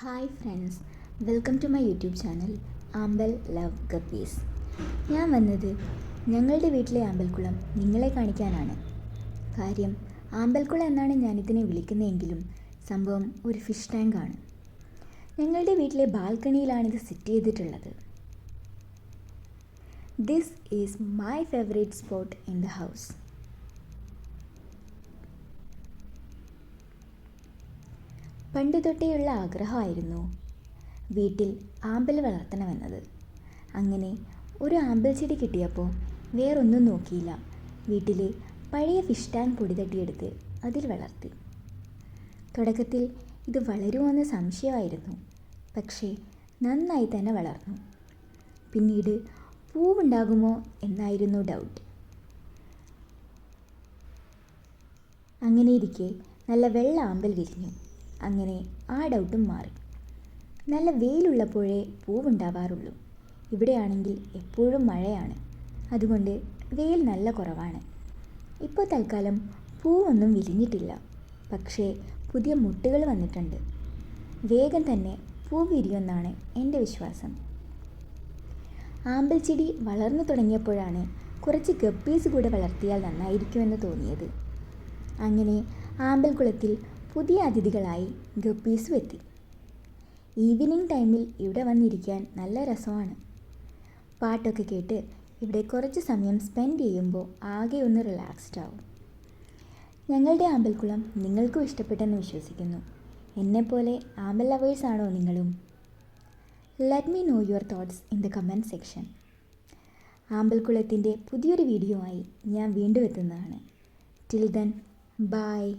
Hi friends welcome to my YouTube channel Ambal love guppies ഞാൻ വന്നത് ഞങ്ങളുടെ വീട്ടിലെ ആമ്പൽക്കുളം നിങ്ങളെ കാണിക്കാനാണ്. കാര്യം ആമ്പൽക്കുളം എന്നാണ് ഞാനിതിനെ വിളിക്കുന്നതെങ്കിലും സംഭവം ഒരു ഫിഷ് ടാങ്കാണ് ഞങ്ങളുടെ വീട്ടിലെ ബാൽക്കണിയിലാണിത് സെറ്റ് ചെയ്തിട്ടുള്ളത്. This is my favourite spot in the house പണ്ട് തൊട്ടേയുള്ള ആഗ്രഹമായിരുന്നു വീട്ടിൽ ആമ്പൽ വളർത്തണമെന്നത്. അങ്ങനെ ഒരു ആമ്പൽ ചെടി കിട്ടിയപ്പോൾ വേറൊന്നും നോക്കിയില്ല. വീട്ടിലെ പഴയ ഫിഷ് ടാങ്ക് പൊടി തട്ടിയെടുത്ത് അതിൽ വളർത്തി. തുടക്കത്തിൽ ഇത് വളരുമോയെന്ന് സംശയമായിരുന്നു. പക്ഷേ നന്നായി തന്നെ വളർന്നു. പിന്നീട് പൂവുണ്ടാകുമോ എന്നായിരുന്നു ഡൗട്ട് അങ്ങനെ ഇരിക്കെ നല്ല വെള്ള ആമ്പൽ വിരിഞ്ഞു. അങ്ങനെ ആ ഡൗട്ടും മാറി. നല്ല വെയിലുള്ളപ്പോഴേ പൂവുണ്ടാവാറുള്ളൂ. ഇവിടെയാണെങ്കിൽ എപ്പോഴും മഴയാണ്. അതുകൊണ്ട് വെയിൽ നല്ല കുറവാണ്. ഇപ്പോൾ തൽക്കാലം പൂവൊന്നും വിരിഞ്ഞിട്ടില്ല. പക്ഷേ പുതിയ മുട്ടുകൾ വന്നിട്ടുണ്ട്. വേഗം തന്നെ പൂ വിരിയുമെന്നാണ് എന്റെ വിശ്വാസം. ആമ്പൽ ചെടി വളർന്നു തുടങ്ങിയപ്പോഴാണ് കുറച്ച് ഗപ്പീസ് കൂടെ വളർത്തിയാൽ നന്നായിരിക്കുമെന്ന് തോന്നിയത്. അങ്ങനെ ആമ്പൽക്കുളത്തിൽ പുതിയ അതിഥികളായി ഗപ്പീസും എത്തി ഈവനിങ് ടൈമിൽ ഇവിടെ വന്നിരിക്കാൻ നല്ല രസമാണ്. പാട്ടൊക്കെ കേട്ട് ഇവിടെ കുറച്ച് സമയം സ്പെൻഡ് ചെയ്യുമ്പോൾ ആകെ ഒന്ന് റിലാക്സ്ഡ് ആവും. ഞങ്ങളുടെ ആമ്പൽക്കുളം നിങ്ങൾക്കും ഇഷ്ടപ്പെട്ടെന്ന് വിശ്വസിക്കുന്നു. എന്നെപ്പോലെ ആമ്പൽ ലവേഴ്സ് ആണോ നിങ്ങളും? Let me know your thoughts in the comment section ആമ്പൽക്കുളത്തിന്റെ പുതിയൊരു വീഡിയോ ആയി ഞാൻ വീണ്ടും എത്തുന്നതാണ്. Till then bye